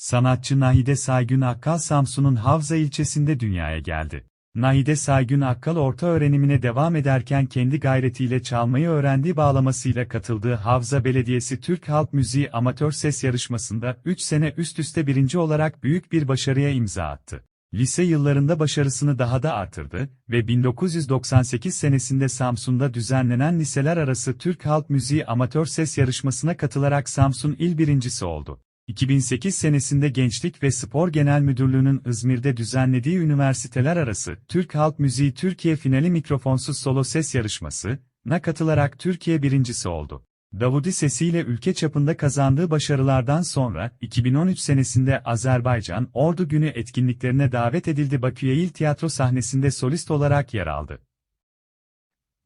Sanatçı Nahide Saygün Akkal Samsun'un Havza ilçesinde dünyaya geldi. Nahide Saygün Akkal orta öğrenimine devam ederken kendi gayretiyle çalmayı öğrendiği bağlamasıyla katıldığı Havza Belediyesi Türk Halk Müziği Amatör Ses Yarışması'nda 3 sene üst üste birinci olarak büyük bir başarıya imza attı. Lise yıllarında başarısını daha da artırdı ve 1998 senesinde Samsun'da düzenlenen liseler arası Türk Halk Müziği Amatör Ses Yarışması'na katılarak Samsun il birincisi oldu. 2008 senesinde Gençlik ve Spor Genel Müdürlüğü'nün İzmir'de düzenlediği üniversiteler arası Türk Halk Müziği Türkiye Finali Mikrofonsuz Solo Ses Yarışması'na katılarak Türkiye birincisi oldu. Davudi sesiyle ülke çapında kazandığı başarılardan sonra, 2013 senesinde Azerbaycan Ordu Günü etkinliklerine davet edildi Baküye İl Tiyatro sahnesinde solist olarak yer aldı.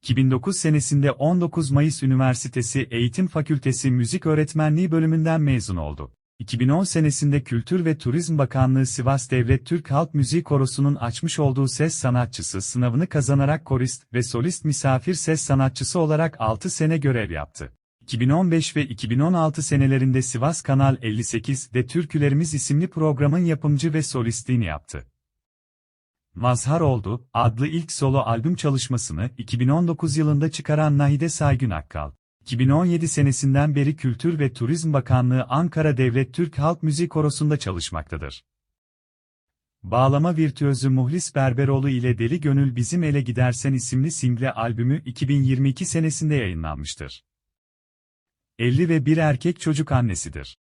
2009 senesinde 19 Mayıs Üniversitesi Eğitim Fakültesi Müzik Öğretmenliği bölümünden mezun oldu. 2010 senesinde Kültür ve Turizm Bakanlığı Sivas Devlet Türk Halk Müziği Korosu'nun açmış olduğu ses sanatçısı sınavını kazanarak korist ve solist misafir ses sanatçısı olarak 6 sene görev yaptı. 2015 ve 2016 senelerinde Sivas Kanal 58'de Türkülerimiz isimli programın yapımcı ve solistliğini yaptı. Mazhar Oldu, adlı ilk solo albüm çalışmasını 2019 yılında çıkaran Nahide Saygün Akkal, 2017 senesinden beri Kültür ve Turizm Bakanlığı Ankara Devlet Türk Halk Müziği Korosu'nda çalışmaktadır. Bağlama virtüözü Muhlis Berberoğlu ile Deli Gönül Bizim Ele Gidersen isimli single albümü 2022 senesinde yayınlanmıştır. 50 ve bir erkek çocuk annesidir.